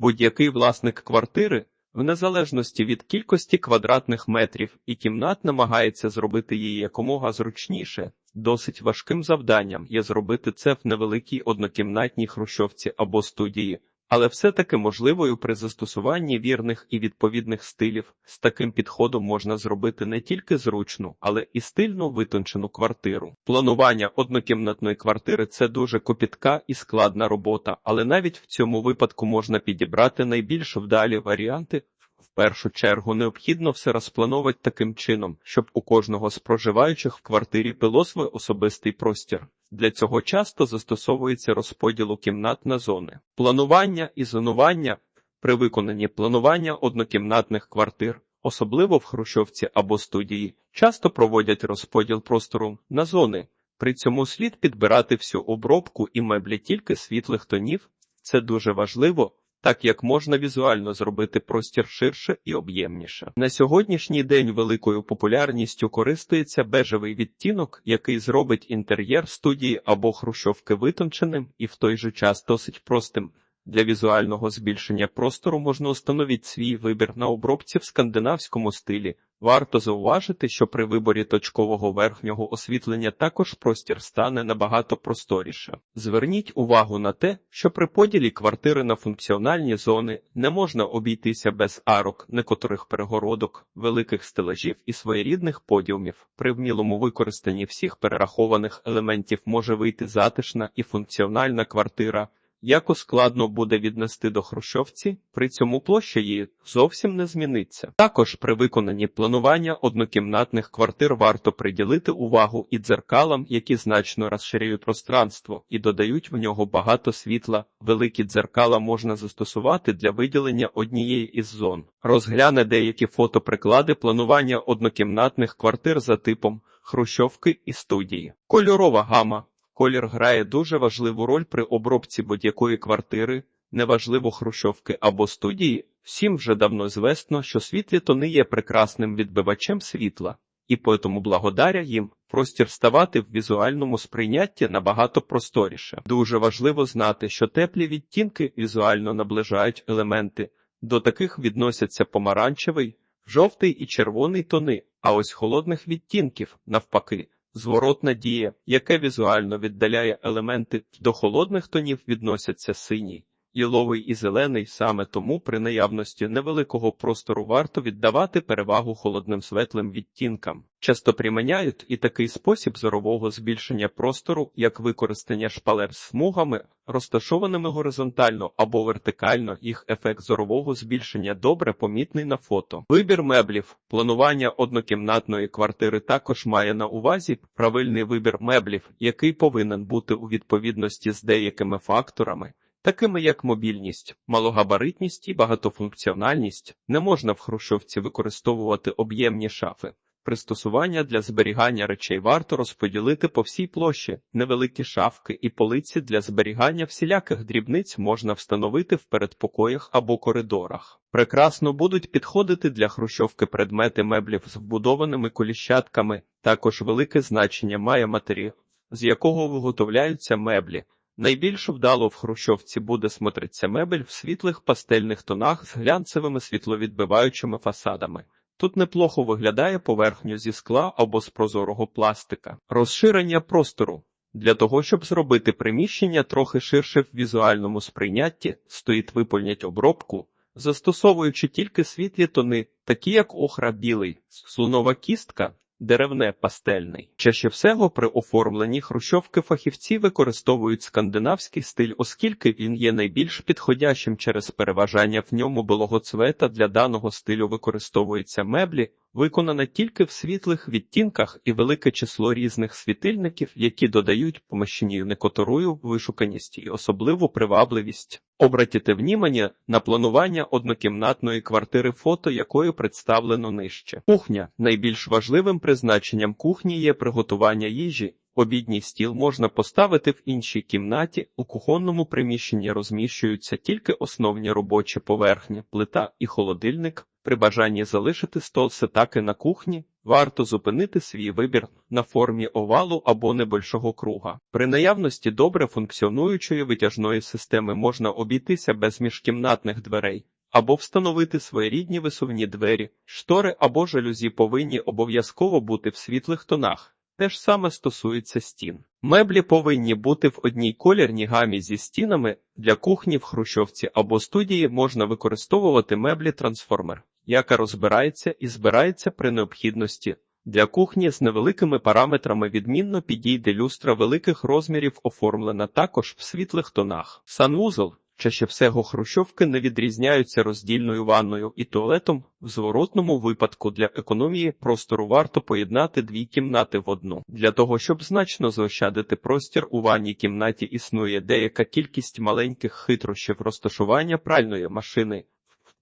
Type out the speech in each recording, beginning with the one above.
Будь-який власник квартири, в незалежності від кількості квадратних метрів і кімнат намагається зробити її якомога зручніше. Досить важким завданням є зробити це в невеликій однокімнатній хрущовці або студії, але все-таки можливою при застосуванні вірних і відповідних стилів. З таким підходом можна зробити не тільки зручну, але і стильно витончену квартиру. Планування однокімнатної квартири це дуже копітка і складна робота, але навіть в цьому випадку можна підібрати найбільш вдалі варіанти. В першу чергу необхідно все розплановувати таким чином, щоб у кожного з проживаючих в квартирі було свій особистий простір. Для цього часто застосовується розподіл у кімнат на зони. Планування і зонування при виконанні планування однокімнатних квартир, особливо в хрущовці або студії, часто проводять розподіл простору на зони. При цьому слід підбирати всю обробку і меблі тільки світлих тонів. Це дуже важливо, так як можна візуально зробити простір ширше і об'ємніше. На сьогоднішній день великою популярністю користується бежевий відтінок, який зробить інтер'єр студії або хрущовки витонченим і в той же час досить простим. Для візуального збільшення простору можна установити свій вибір на обробці в скандинавському стилі. Варто зауважити, що при виборі точкового верхнього освітлення також простір стане набагато просторіше. Зверніть увагу на те, що при поділі квартири на функціональні зони не можна обійтися без арок, некоторих перегородок, великих стелажів і своєрідних подіумів. При вмілому використанні всіх перерахованих елементів може вийти затишна і функціональна квартира. Яку складно буде віднести до хрущовці, при цьому площа її зовсім не зміниться. Також при виконанні планування однокімнатних квартир варто приділити увагу і дзеркалам, які значно розширюють пространство і додають в нього багато світла. Великі дзеркала можна застосувати для виділення однієї із зон. Розгляне деякі фотоприклади планування однокімнатних квартир за типом хрущовки і студії. Кольорова гама. Колір грає дуже важливу роль при обробці будь-якої квартири, неважливо хрущовки або студії. Всім вже давно звесно, що світлі тони є прекрасним відбивачем світла, і тому благодаря їм простір ставати в візуальному сприйнятті набагато просторіше. Дуже важливо знати, що теплі відтінки візуально наближають елементи. До таких відносяться помаранчевий, жовтий і червоний тони, а ось холодних відтінків навпаки. Зворотна дія, яке візуально віддаляє елементи до холодних тонів, відносяться синій, іловий і зелений. Саме тому при наявності невеликого простору варто віддавати перевагу холодним светлим відтінкам. Часто приміняють і такий спосіб зорового збільшення простору, як використання шпалер з смугами, розташованими горизонтально або вертикально. Їх ефект зорового збільшення добре помітний на фото. Вибір меблів, планування однокімнатної квартири також має на увазі правильний вибір меблів, який повинен бути у відповідності з деякими факторами. Такими як мобільність, малогабаритність і багатофункціональність, не можна в хрущовці використовувати об'ємні шафи. Пристосування для зберігання речей варто розподілити по всій площі. Невеликі шафки і полиці для зберігання всіляких дрібниць можна встановити в передпокоях або коридорах. Прекрасно будуть підходити для хрущовки предмети меблів з вбудованими коліщатками. Також велике значення має матеріал, з якого виготовляються меблі. Найбільш вдало в хрущовці буде смотриться мебель в світлих пастельних тонах з глянцевими світловідбиваючими фасадами. Тут неплохо виглядає поверхню зі скла або з прозорого пластика. Розширення простору. Для того, щоб зробити приміщення трохи ширше в візуальному сприйнятті, стоїть виповнять обробку, застосовуючи тільки світлі тони, такі як охра білий, слонова кістка, деревне пастельний. Чаще всього при оформленні хрущовки фахівці використовують скандинавський стиль, оскільки він є найбільш підходящим через переважання в ньому білого цвета для даного стилю використовуються меблі, виконана тільки в світлих відтінках і велике число різних світильників, які додають поміщенню некоторую вишуканість і особливу привабливість. Обратіте внімання на планування однокімнатної квартири фото, якою представлено нижче. Кухня найбільш важливим призначенням кухні є приготування їжі. Обідній стіл можна поставити в іншій кімнаті. У кухонному приміщенні розміщуються тільки основні робочі поверхні, плита і холодильник. При бажанні залишити стол сетаки на кухні Варто зупинити свій вибір на формі овалу або небольшого круга. При наявності добре функціонуючої витяжної системи можна обійтися без міжкімнатних дверей. Або встановити своєрідні висувні двері, штори або жалюзі повинні обов'язково бути в світлих тонах. Те ж саме стосується стін. Меблі повинні бути в одній колірній гамі зі стінами. Для кухні в хрущовці або студії можна використовувати меблі трансформер, яка розбирається і збирається при необхідності. Для кухні з невеликими параметрами відмінно підійде люстра великих розмірів, оформлена також в світлих тонах. Санвузол Чаще всього хрущовки не відрізняються роздільною ванною і туалетом. В зворотному випадку для економії простору варто поєднати дві кімнати в одну. Для того, щоб значно заощадити простір у ванній кімнаті існує деяка кількість маленьких хитрощів розташування пральної машини.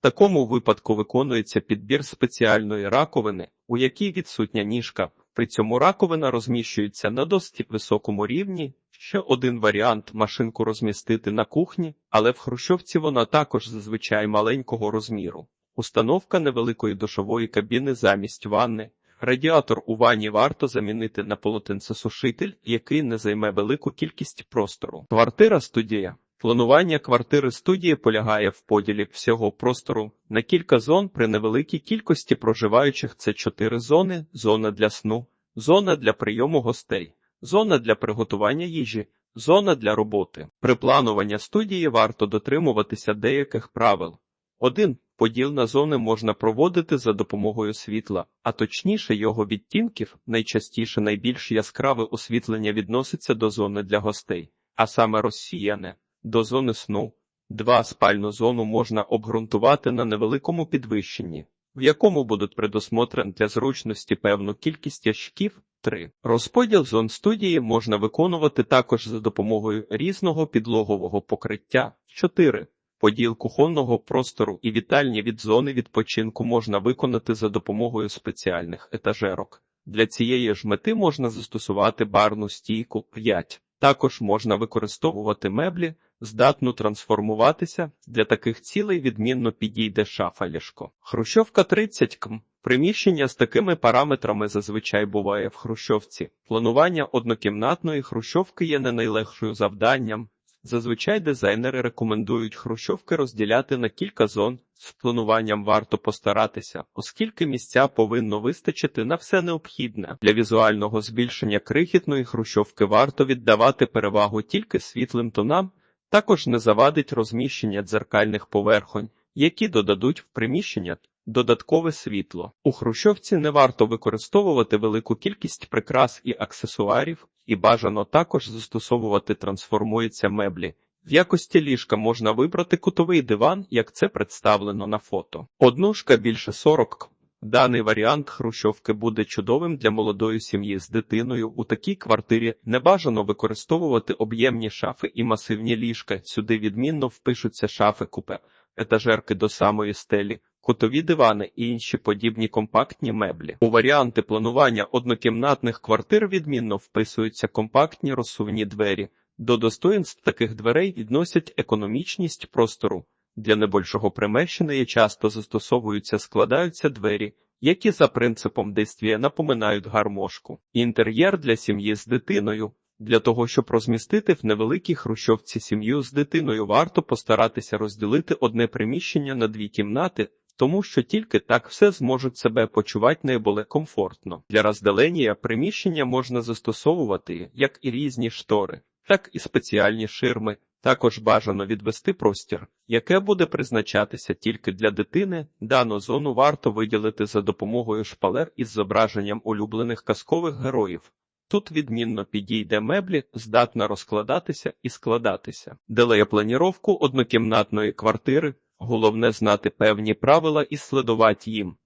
Такому випадку виконується підбір спеціальної раковини, у якій відсутня ніжка. При цьому раковина розміщується на досить високому рівні. Ще один варіант машинку розмістити на кухні, але в хрущовці вона також зазвичай маленького розміру. Установка невеликої душової кабіни замість ванни. Радіатор у ванні варто замінити на полотенцесушитель, який не займе велику кількість простору. Квартира студія. Планування квартири студії полягає в поділі всього простору на кілька зон при невеликій кількості проживаючих це чотири зони: зона для сну, зона для прийому гостей, зона для приготування їжі, зона для роботи. При плануванні студії варто дотримуватися деяких правил. 1. Поділ на зони можна проводити за допомогою світла, а точніше його відтінків, найчастіше найбільш яскраве освітлення відноситься до зони для гостей, а саме розсіяне до зони сну. Два спальну зону можна обґрунтувати на невеликому підвищенні, в якому будуть предусмотрені для зручності певну кількість ящиків. 3. Розподіл зон студії можна виконувати також за допомогою різного підлогового покриття. 4. Поділ кухонного простору і вітальні від зони відпочинку можна виконати за допомогою спеціальних етажерок. Для цієї ж мети можна застосувати барну стійку 5. Також можна використовувати меблі, здатну трансформуватися. Для таких цілей відмінно підійде шафа ліжко. Хрущовка 30 км. Приміщення з такими параметрами зазвичай буває в хрущовці. Планування однокімнатної хрущовки є не найлегшою завданням. Зазвичай дизайнери рекомендують хрущовки розділяти на кілька зон. З плануванням варто постаратися, оскільки місця повинно вистачити на все необхідне. Для візуального збільшення крихітної хрущовки варто віддавати перевагу тільки світлим тонам, також не завадить розміщення дзеркальних поверхонь, які додадуть в приміщення додаткове світло. У хрущовці не варто використовувати велику кількість прикрас і аксесуарів, і бажано також застосовувати трансформуються меблі. В якості ліжка можна вибрати кутовий диван, як це представлено на фото. Однушка більше 40. Даний варіант хрущовки буде чудовим для молодої сім'ї з дитиною. У такій квартирі не бажано використовувати об'ємні шафи і масивні ліжка. Сюди відмінно впишуться шафи купе, етажерки до самої стелі, кутові дивани і інші подібні компактні меблі. У варіанти планування однокімнатних квартир відмінно вписуються компактні розсувні двері. До достоїнств таких дверей відносять економічність простору. Для небольшого примещення часто застосовуються складаються двері, які за принципом действія напоминають гармошку. Інтер'єр для сім'ї з дитиною. Для того, щоб розмістити в невеликій хрущовці сім'ю з дитиною, варто постаратися розділити одне приміщення на дві кімнати, тому що тільки так все зможуть себе почувати найболе комфортно. Для розділення приміщення можна застосовувати як і різні штори, так і спеціальні ширми. Також бажано відвести простір, яке буде призначатися тільки для дитини. Дану зону варто виділити за допомогою шпалер із зображенням улюблених казкових героїв. Тут відмінно підійде меблі, здатна розкладатися і складатися. Делеє планіровку однокімнатної квартири. Головне знати певні правила і слідувати їм.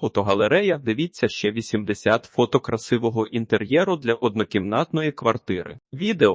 Фотогалерея, дивіться ще 80 фото красивого інтер'єру для однокімнатної квартири. Відео